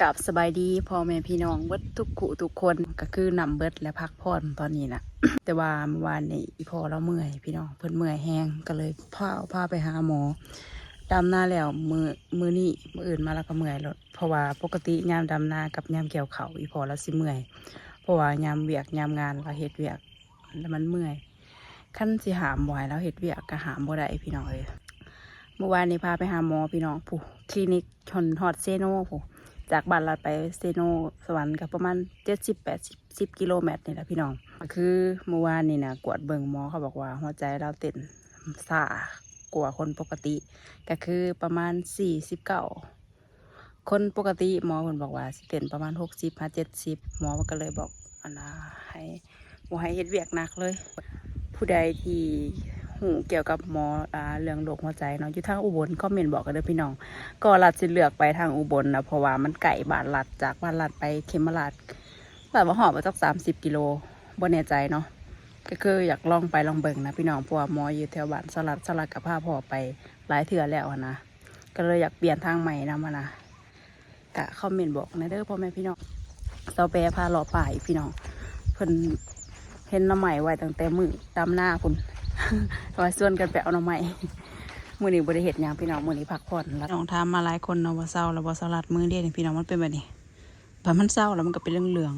กับสบายดีพ่อแม่พี่น้องเบิดทุกขุทุกคนก็คือนำเบิดและพักผ่อนตอนนี้นะแต่ว่าเมื่อวานนี้อีพ่อเราเมื่อยพี่น้องเพิ่นเมื่อยแห้งก็เลยพาพาไปหาหมอดำหน้าแล้วมือมือนี่มืออื่นมาแล้วก็เมื่อยรถเพราะว่าปกติยามดำหน้ากับยามเกี่ยวเขาอีพ่อเราสิเมื่อยเพราะว่ายามเวียกยามงานเราเฮ็ดเวียกแล้วมันเมื่อยขั้นสิหามบ่อยแล้วเฮ็ดเวียกก็หามบ่ได้พี่น้องเอ้ยเมื่อวานนี้พาไปหาหมอพี่น้องผู้คลินิกชนฮอดเซโนผู้ จากบ้านเราไปเซโนสวรรค์ก็ประมาณเจ็ดสิบแปดสิบสิบกิโลเมตรนี่แหละพี่น้องก็คือเมื่อวานนี่นะกวดเบิงหมอเขาบอกว่าหัวใจเราเต้นซ่ากว่าคนปกติ ก็คือประมาณสี่สิบเก้าคนปกติหมอเพิ่นบอกว่าสิเต้นประมาณหกสิบห้าเจ็ดสิบหมอมันก็เลยบอกอันนะให้บ่ให้เฮ็ดเวียกหนักเลย ผู้ใดที่ หูเกี่ยวกับหมออ่าเรื่องโรคหัวใจเนาะอยู่ทางอุบลคอมเมนต์บอกกันเด้อพี่น้อง ก็รัดสิเลือกไปทางอุบลนะเพราะว่ามันไก่บาดลัดจากบาดลัดไปเขมราชแบบว่าหอบมาสักสามสิบกิโลบ่แน่ใจเนาะก็คืออยากลองไปลองเบิ่งนะพี่น้องเพราะว่าหมออยู่แถวบ้านสลัดสลัดกับผ้าพอไปหลายเถื่อแล้วนะก็เลยอยากเปลี่ยนทางใหม่นะมานะกะคอมเมนต์บอกนะเด้อพ่อแม่พี่น้องเสาแปรพาเลาะป่าอีกพี่น้องเพิ่นเห็นน้ำใหม่ไว้ตั้งแต่มือดำหน้าคุณ ไว้ส่วนกันไปเอาหน้ำใหม่มือนี้บริเหตุยังพี่น้องมือนี้พักผ่อนแล้วน้องทำมาหลายคนเนาะว่าเศร้าแล้วว่าสลัดมือเดียวนี่พี่น้องมันเป็นแบบนี้แบบมันเศร้าแล้วมันก็เป็นเรื่องเหลือง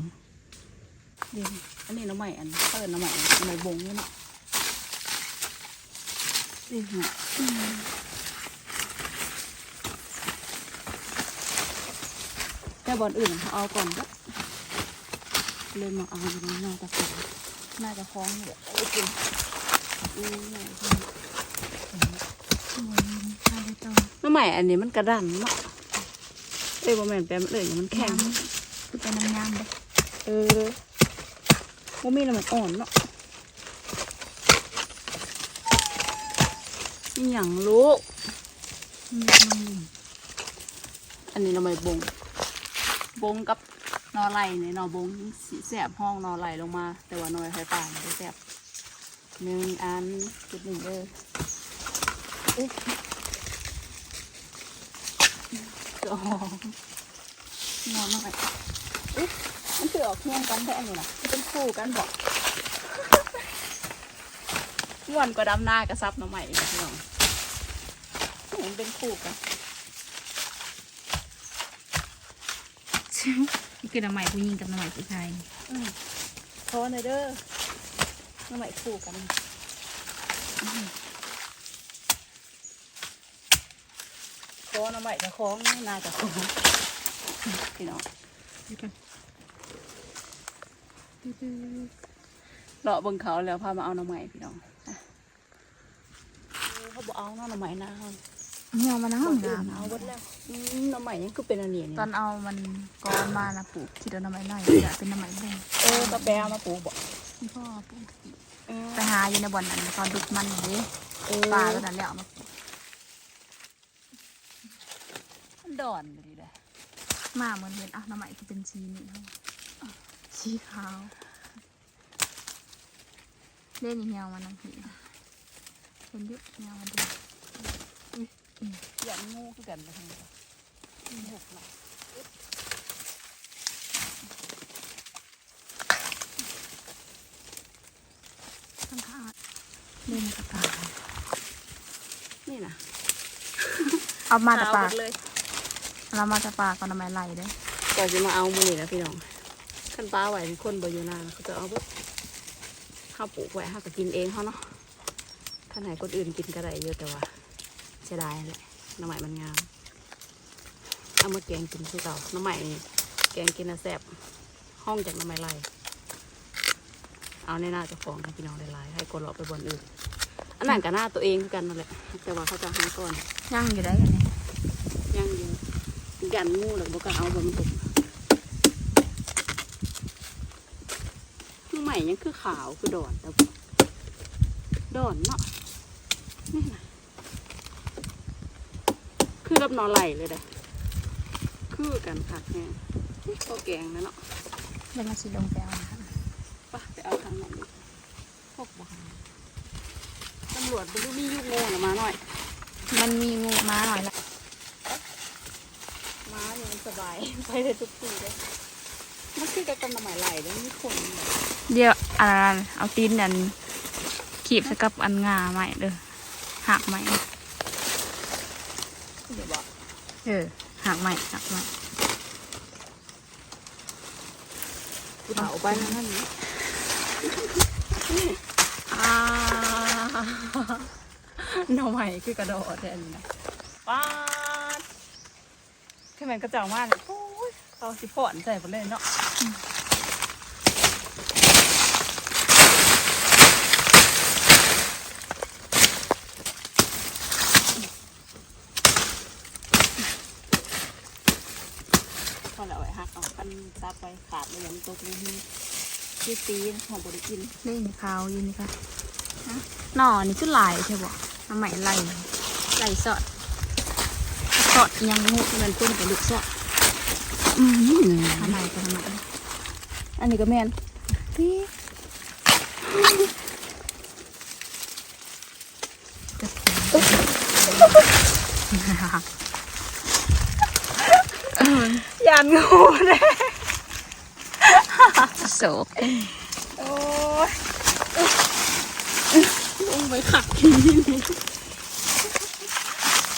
เดี๋ยวอันนี้หน้ำใหม่อันเปิดน้ำใหม่อันหน้ำใหม่บงนี่เนาะนี่เนาะอืมแต่บอลอื่นเอาก่อนก็เลยมาเอาอยู่ในนอกตะกร้าน่าจะคล้องอยู่เดี๋ยวเอาไปกินอืม น้ำใหม่อันนี้มันกระดันเนาะเอ้ยบ่แม่นแปมันเลยมันแข็งคือเป็นน้ำยำเด้เออบ่มีน้ำมันอ่อนเนาะนี่หยังลูกอันนี้น้ำใหม่บง บงกับนอไหลเนี่ยนอบงสีแสบห้องนอไหลลงมา แต่ว่านอไฟป่าไม่แสบ หนึ่งอันจุดหนึ่งเด้อเอ๊ะสองนอนหน่อยเอ๊ะมันคือออกเที่ยงกันแท้อยู่นะมันเป็นคู่กันบอกม่วนกว่าดำหน้ากระซับหน้องใหม่อีกพี่น้องมันเป็นคู่กันนี่คือน้ำใหม่ผู้หญิงกับน้ำใหม่ผู้ชายอืมขอหน่อยเด้อห น้องใหม่คู่กันอืมขอหน้องใหม่จะคล้องน่าจะคล้องพี่น้องนี่กันเลาะเบิ่งเขาแล้วพามาเอาหน้องใหม่พี่น้องอะเขาบอกเอาเนาะหน้องใหม่นะเขาเหี่ยวมานะห้องอื่นน้ำเอาหมดแล้วอืมหน้องใหม่ยังคือเป็นอันนี้นี่ตอนเอามันก้อนมานะปลูกที่เดินน้ำใหม่หน่อยจะเป็นน้ำใหม่แดงเออกระแปเอามาปลูกบอก พี่พ่อปลูกเออไปหาอยู่ในบ่อนนั้นตอนดุดมันอย่างนี้เออปลาตัวนั้นแล้วเอามาปลูกมันดอนเลยเลยมาเหมือนเห็นอะน้ำใหม่ที่เป็นชีนี่อะชีขาวเล่นอย่างเหี่ยวมันน้ำผีเห็นอยุเหี่ยวมันดียันงูคือกันไปทางนี้มีหกหลัก ข้างข้างเล่นกระตายนี่นะเอามาแต่ปากเอหดเลยเรามาแต่ปากก็น้ำใหม่ไหลเด้ก่อนจะมาเอามือนี่นะพี่น้องขั้นป้าไหวเป็นคนบอยู่นานเขาจะเอาพวกข้าวปลูกไว้ข้าวก็กินเองเขาเนาะถ้าไหนคนอื่นกินก็ได้เยอะแต่ว่าเสียดายแหละน้ำใหม่มันงามเอามาแกงกินคือเก่าน้ำใหม่นี่แกงกินนะแซ่บห้องจากน้ำใหม่ไร เอาในหน้าเจ้าของให้พี่น้องได้หลายให้คนเลาะไปบนอื่น อันนั้นกับหน้าตัวเองคือกันนั่นแหละแต่ว่าเขาจะหาก่อนย่างอยู่ได้กันเนี่ยยังอยู่ยันงูหรือบ่กล้าเอาบนตุกใหม่ยังคือขาวคือดอนแต่ดอนเนาะนี่นะคือกับนอนไหลเลยเด้อคือกันคักแฮงนี่ข้าวแกงนะเนาะเดี๋ยวมาสิลงไปเอานะคะ ไปไปเอาทางนั้นดิพวกบ้าตำรวจบรรลุมียุกโง่น่ะมาหน่อย มันมีงูมาหน่อยละมาอยู่มันสบาย ไปเลยทุกปีเลยมันคือกับกำลังหมายไหลแล้วมีคนแบบเดี๋ยวอันนั้นเอาตีนอันขีบสกับอันงาใหม่เด้อหักใหม่เดี๋ยวบอกเออหักใหม่หักใหม่กูเผาไปนะท่านนี้ อ่าหน่อใหม่คือกระโดดแทนนะป้าดคือมันกระเจ่างมากเลยโอ้ยเขาสิผ่อนใส่หมดเลยเนาะพอแล้วไอ้หักเอากันซับไปขาดเลยยังตกเลย ที่ที่ตีนของบริกินเล่นขาวอยู่นี่ค่ะหน่อนี่คือลายใช่บ่น้ำใหม่ไหลไหลสอดสอดยังงูเงินตุ้นกับลูกสอดอืมทำไมก็ทำไมอันนี้ก็แมนพี่ยานงูเลย โศกโอ้ยลงไปขักทีนี่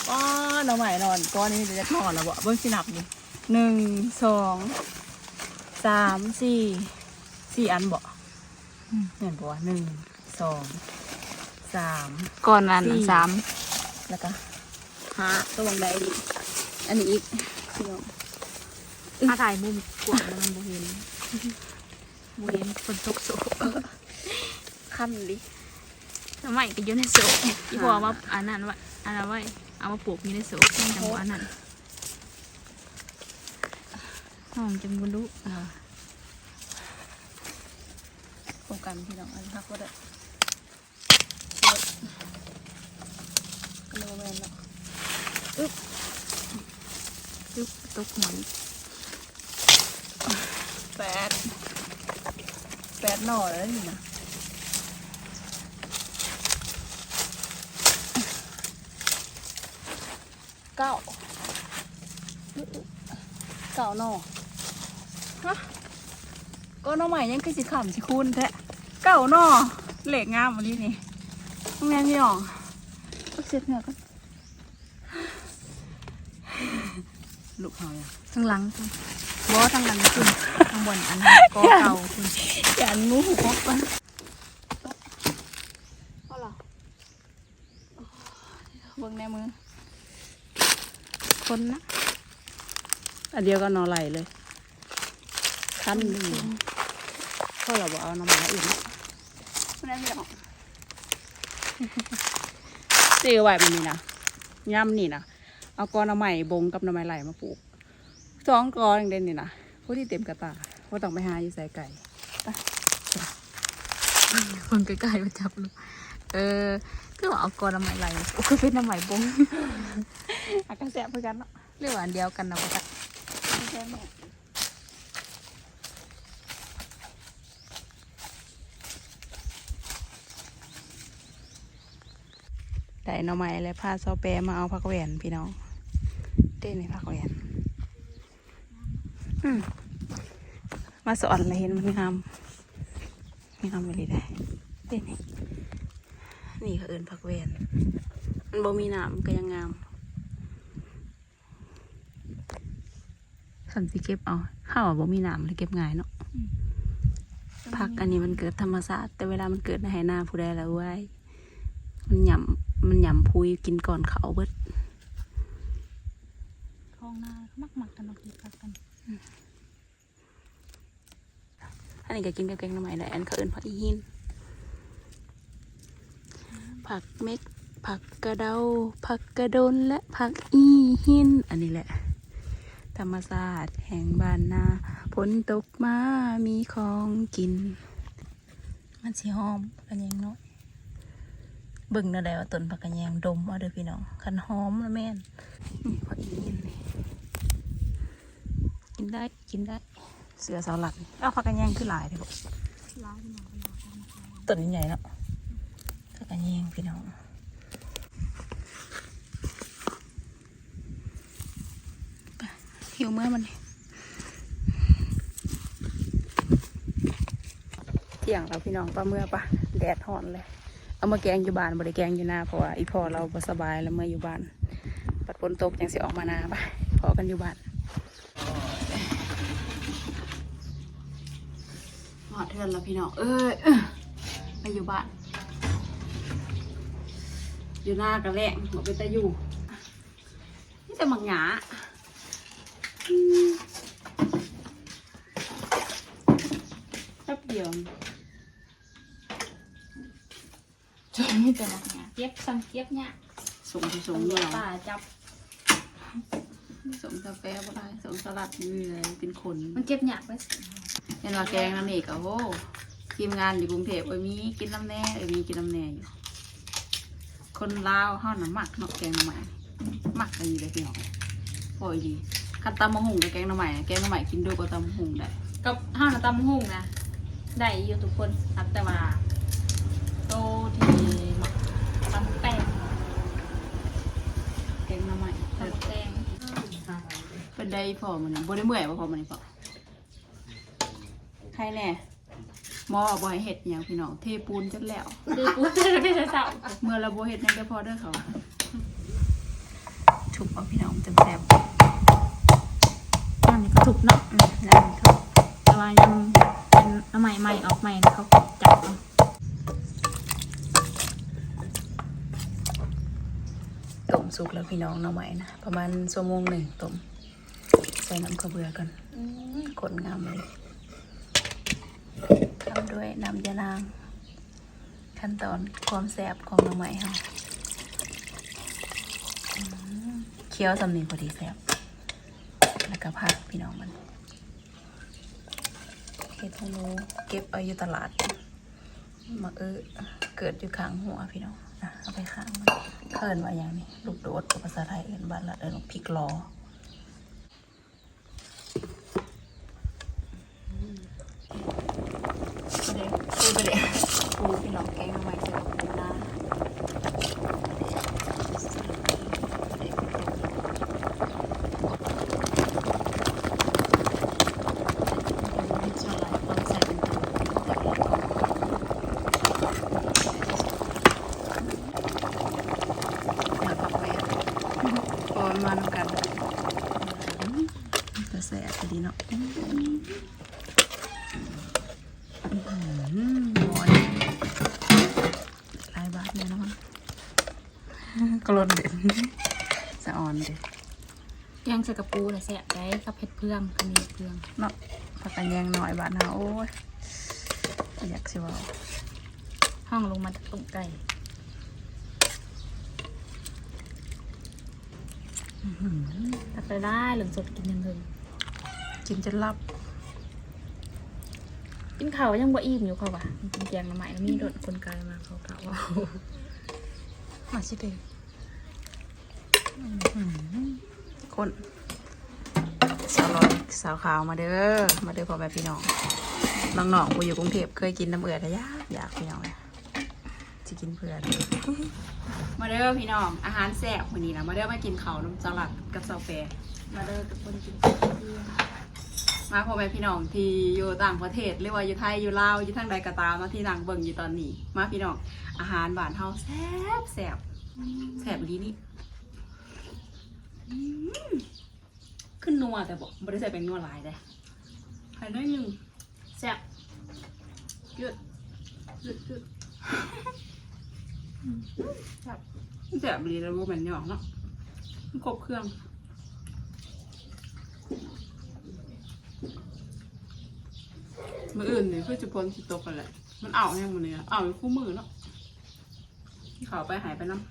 ว้าหน่อใหม่นอนก้อนนี้จะนอนแล้วบ่เบิ้งสินับนี่หนึ่งสองสามสี่สี่อันบ่เห็นบ่วะหนึ่งสองสามก่อนนั้นสี่สามแล้วก็หาตัววงใดอีกอันนี้อีกพี่น้องถ้าถ่ายมุมกวางแล้วมันบ่เห็น บ่เห็นคนตกโศกขั้นดิน้ำใหม่ก็อยู่ในโศกอีพ่อว่าอันนั้นว่าอันนั้นไว้เอามาปลูกอยู่ในโศกจังหวะนั้นห้องจังบ่รู้อ่าโครงการพี่น้องอันนี้พักก็ได้เปิดก็เลยว่าแมนเนาะอึ๊บตกหมอน แปดแปดหน่อแล้วนี่นะเก้าเก้าหน่อฮะก็หน่อใหม่ยังคือสิขำสิคูณแท้เก้าหน่อเหล็กงามวันนี้นี่ตรงนี้พี่น้องเอาเสร็จเหนือกันลูกเฮายทั้งหลังคุณ บ่ทั้งหลังคุณข้างบนอันนั้นก็เก่าคุณอย่างูหูพกมันก็หรอเบิ่งในมือ คนนะอันเดียวก็นอไหลเลย คันหนึ่งก็เราบอกเอาน้ำมันอื่นไม่ได้ไม่หรอกซื้อไว้มันนี่นะย่ำนี่นะเอากอน้ำใหม่บงกับน้ำใหม่ไหลมาปลูก สองกออย่างเด่นนี่นะผู้ที่เต็มกระตาว่าต้องไปหาอยู่ใส่ไก่คนใกล้ๆมาจับลูกเออคือว่าเอากอน้ำใหม่ไหลโอ้คือเป็นน้ำใหม่บงอากาศแสบเหมือนกันเนาะเรียกว่าอันเดียวกันนะบ่จ๊ะไม่ใช่แม่ได้น่อไม้และผ้าซอแปรมาเอาผักแหวนพี่น้องเต้นในผักแหวน มมาสอนเลยเห็นมันงามงามไปเลยได้เต้นนี่นี่เขาเอินผักแหวนมันบ่มีน้ำก็ยังงามสันสิเก็บเอาข้าวอะบ่มีน้ำเลยเก็บง่ายเนาะผักอันนี้มันเกิดธรรมชาติแต่เวลามันเกิดในไหนาผู้ใดแล้วเว้ยมันหย่ำมันหย่ำพุยกินก่อนเขาเบิด ท้องนาเขามักมักๆกันเนาะคือคักกัน อั นนี้ก็กินกับแกงหน่อไม้ได้อันเขาเอินผักอีหินผักเม็กผักกระเดาผักกระดนและผักอีหิน อันนี้แหละ ธรรมศาสตร์แห่งบ้านนาฝนตกมามีของกิน มันสิหอมกระแยงเนาะเบิ่งนั่นแหละว่าต้นผักกระแยงดมเอาเด้อพี่น้องคันหอมล้วแม่นนี่ผักอีหินนี่กินได้กินได้ เสือเสาหลักนี่เอาผักกระแยงคือหลายเด้อบ่ร้ายที่หนก็ร้ายต้นใหญ่ๆเนาะผักกระแยงพี่น้องหิหิวเมื่อมันเที่ยงเราพี่น้องปลาเมื่อปะแดดห่อนเลย เอามาแกงอยู่บ้านบริแกงอยู่หน้าเพราะว่าอีพ่อเราบ่สบายแล้วเมื่ออยู่บ้านปัดฝนตกยังสิออกมาหนาปะพอกันอยู่บ้านหอดเทือนแล้วพี่น้องเอ้ยเอ้ยมาอยู่บ้าน อยู่หน้ากระแลงบอกเป็นตาอยู่นี่แต่หมักหยาอืมแป๊บเดียวจนมีแต่บักหยาเก็บซ้ำเก็บเนี่ยส่งที่ส่งตำรวเนี่จยป่าจับส่งกาแฟบ่ได้ส่งสลัดนี่เลยเป็นคนมันเก็บหยากไปเห็นว่าแกงนั่นเองโอ้โหทีมงานอยู่กรุงเทพเอ้ยมีกินน้ำแน่เอ้ยมีกินน้ำแน่อยู่คนลาวเฮาน่ะมักเนาะแกงหน่อไม้มักกันอยู่เลยพี่น้องโอ้ยดีคันตำมะฮุงกับแกงหน่อไม้แกงหน่อไม้กินด้วยกับตำมะฮุงได้กับห้าวหน้าตำหุ่งนะได้อยู่ทุกคนครับแต่ว่าโตที่หมักตำแป้งแกงหน่อไม้ตำแป้งเป็นได้พอมันนี่บ่ได้เมื่อยบ่พอมันนี่พอ ใครแน่หมอบ่ให้เฮ็ดหยังพี่น้องเทปูนจักแล้วคือกูไม่ได้เศร้าเมื่อเราบ่เฮ็ดให้ได้พอเด้อเขาทุบเอาพี่น้องจังแซ่บน้ำนี่ก็ถูกเนาะอืมแล้วมันทุบแต่ว่ายังเป็นน้ำใหม่ใหม่ออกใหม่นะเขาจับเอาต้มสุกแล้วพี่น้องหน่อไม้นะประมาณชั่วโมงหนึ่งต้มใส่น้ำข้าวเบื่อกันขนงามเลย ด้วยน้ำยานาง ขั้นตอนความแซ่บของหน่อไม้ค่ะอืมเคี้ยวสำเนียงพอดีแซ่บแล้วก็พักพี่น้องมันเฮ็ดให้หนูเก็บเอาอยู่ตลาดมาเออเกิดอยู่ข้างหัวพี่น้องอะเอาไปข้างมันเคินว่าอย่างนี้ลูกโดดภาษาไทยเอินบ้านละเอินพริกลอเด็กปูไปเด็กปูพี่น้องแกงทำไมใส่กับปูนาส่วนหลายคนใส่เป็นตัวแต่ละตัว มาปักแม่พอมานำกันจะแสบดีเนาะหมอนลายบาทเนี่ยนะมัน กรนเด็ดสะออนเด็ดแกงใส่กระปูแต่แสบได้กับเผ็ดเพื่องก็มีเพื่องเนาะผักกันแยงหน่อยบาทนะโอ้ยอยากสิเว่าห้องลงมาจากตุ่มไก่ตักไปได้เหลืองสดกินยังเลยกินจนรับกินข้าวยังบ่อิ่มอยู่เขาว่ะกินแกงมาใหม่แล้วมีโดดคนไกลมาเขากล่าวว่ามาสิเด็ก คนสาวร้อยสาวขาวมาเด้อมาเด้อพ่อแม่พี่น้องน้องๆกูอยู่กรุงเทพเคยกินน้ำเอือดอยากอยากพี่น้องเลยจะกินเพื่อนมาเด้อพี่น้องอาหารแซ่บวันนี้นะมาเด้อมากินข้าวน้ำสลัดกับซาแฟมาเด้อกับคนกินมาพ่อแม่พี่น้องที่อยู่ต่างประเทศหรือว่าอยู่ไทยอยู่ลาวอยู่ทางใดก็ตามเนาะที่นางเบิ่งอยู่ตอนนี้ มาพี่น้องอาหารบ้านเฮาแซ่บแซ่บแซ่บดีนี่ ขึ้นนัวแต่บอกไม่ได้ใส่เป็นนัวลายเลยใส่น้อยหนึ่งแซ่บหยุดหยุดหยุดแบบแซ่บดีแล้วว่ามันหยอกเนาะมันครบเครื่องมืออื่นเนี่ยเพื่อจะพ้นสิตกกันแหละมันเอาแห้งมันเนี่ยเอาอยู่คู่มือเนาะเขาไปหายไปน้ำ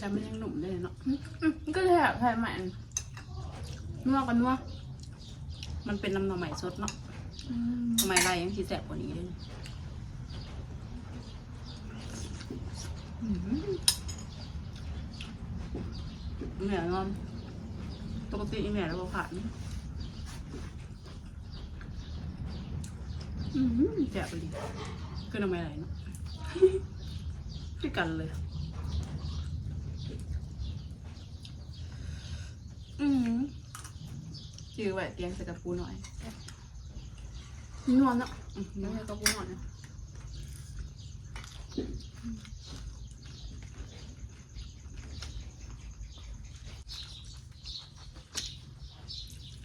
จำมันยังหนุ่มได้เลยเนาะอืมอืมมันก็เลยแบบแผ่ใหม่นัวกันนัวมันเป็นน้ำหน่อใหม่สดเนาะทำไมไรยังสีแสบกว่านี้เลยอืมเหนื่อยนอนปกติอีเหนื่อยแล้วก็ผ่านอืมแจกไปดิคือทำไมอะไรเนาะด้วยกันเลย อืมจือไว้เตียงใส่กระปูหน่อยนวลเนาะอืมนวลใส่กระปูหน่อยนะ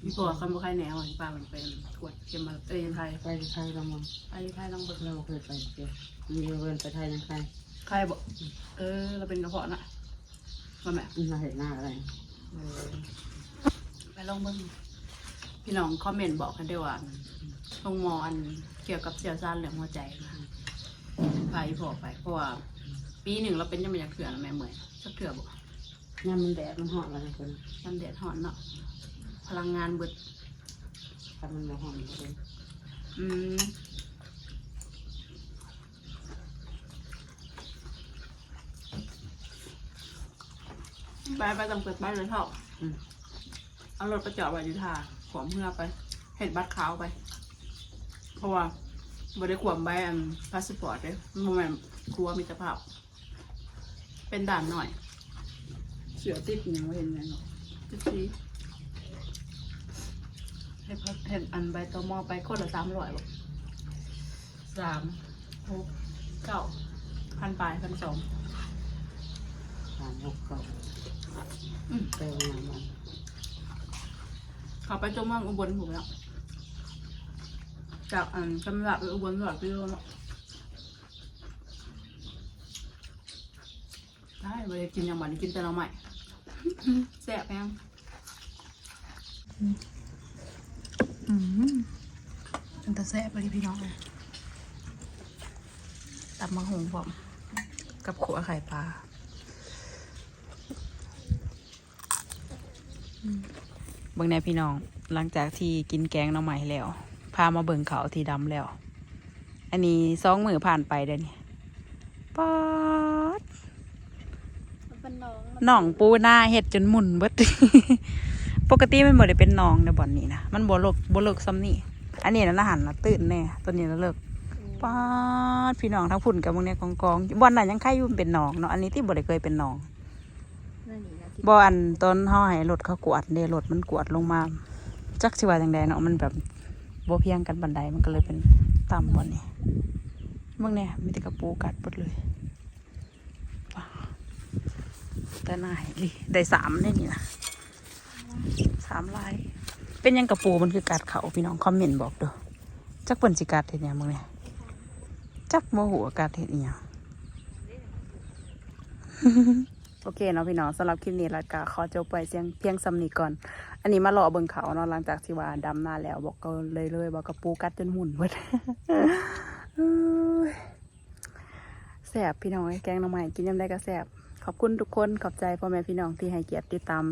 มีผัวคำว่าใครแนวอะที่ป้ามันเป็นขวดเค็มมาเอ้ยยังไทยไปไทยเรามั้งไอ้ไทยต้องเบิกเราเคยไปเจอมีเวินไปไทยยังใครใครบอกเออเราเป็นกระเพาะน่ะมาแม่มาเห็นหน้าอะไรเออ ไปลองเบิ้งพี่น้องคอมเมนต์บอกกันด้วยว่าลงหมออันเกี่ยวกับเสี่ยวซานเหลืองหัวใจนะพาอีพอไปเพราะว่าปีหนึ่งเราเป็นยังไม่อยากเถื่อนแม่เหมอยสักเถื่อบอกย่ามันแดดมันหอมอะไรคนยำแดดหอนเนาะพลังงานเบิดทำมันมาหอมคนอืม ไปไปตำเกิดบ้านเลยเท่าอืม เอารถไปจอดไว้อยู่ท่าขวมเพื่อไป เห็ดบัตรขาวไป เพราะว่าบได้ขวมใบอันพาสปอร์ตเลยมันบ่แมันครัวมิตรภาพ เป็นด่านหน่อยเสือติดยังไม่เห็นเลยเนาะติดสีให้พักเห็นอันใบตอมอไปคนละสามร้อยบอกสามหกเก้าพันปลายพันสอง สามหกเก้า อืมไปงานมันเขาไปจมเมืองอุบลถูกแล้ว จากอันกำลับไปอุบลหลอดไปโลเนาะได้ไปกินอย่างหวานกินแต่เราใหม่แซ่บแพงอืมมันจะแซ่บไปดิพี่น้องเลยตับมะฮงผมกับขัวไข่ปลา เบิ่งแน่พี่น้อง หลังจากที่กินแกงหน้ำใหม่แล้ว พามาเบิ่งเขาที่ดำแล้ว อันนี้สองมือผ่านไปเด้อนี่ป๊อดมันเป็นน้องหนองปูหน้าเห็ดจนหมุนเบิดปกติมันบ่ได้เป็นหนองในบ่อนนี้นะมันบ่เลิกบ่เลิกซ้ำนี่อันนี้นะอาหารละตื่นแน่ตัวนี้ละเลิกป๊าดพี่น้องทั้งพุ่นกับมึงเนี่ยกองกองๆบ่อนนั้นยังใครอยู่มันเป็นหนองเนาะอันนี้ที่บ่ได้เคยเป็นหนองนั่นนี่นะที่ บ่อันตอนเฮาให้รถเขากวดเด้รถมันกวดลงมา จักสิว่าจังใดเนาะมันแบบบ่เพียงกันบันไดมันก็เลยเป็นต่ำบอนนี้เบิ่งเนี่ยมีแต่กระปูกัดหมดเลยว้าวแต่นายดิได้สามได้นี่นะสามลาย เป็นยังกระปูมันคือกัดเขาพี่น้องคอมเมนต์บอกเด้อจักเปิ้นสิกัดเฮ็ดหยังมึงเนี่ยจักโมโหกัดเฮ็ดอีหยัง โอเคเนาะพี่น้องสำหรับคลิปนี้ล้วก็ขอจบไปเสียงเพียงสำนีก่อน อันนี้มารอเบิ่งเขาเนาะหลังจากที่ว่าดำหน้าแล้ว บอกก็เลยเลยบอกกระปูกัดจนหมุนเบิดแสบพี่น้องแกงน้องใหม่กินยำได้ก็แสบขอบคุณทุกคนขอบใจพ่อแม่พี่น้องที่ให้เกียรติติดตาม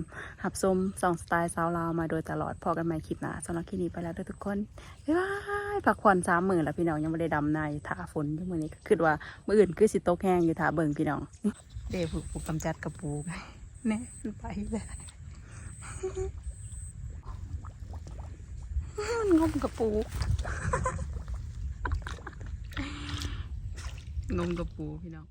หับชมสองสไตล์สาวลาวมาโดยตลอดพอกันใหม่คลิปหน้าสำหรับคลิปนี้ไปแล้วทุกคนบ๊ายบายพักผ่อนสามหมื่นแล้วพี่น้องยังไม่ได้ดำนายท่าฝนที่มือนี้ก็คิดว่ามืออื่นคือสิตกแห้งอยู่ท่าเบิ่งพี่น้อง เด้ผูกผูกกำจัดกระปูไงแน่มันไปเลยมันงมกระปูงมกระปูพี่น้อง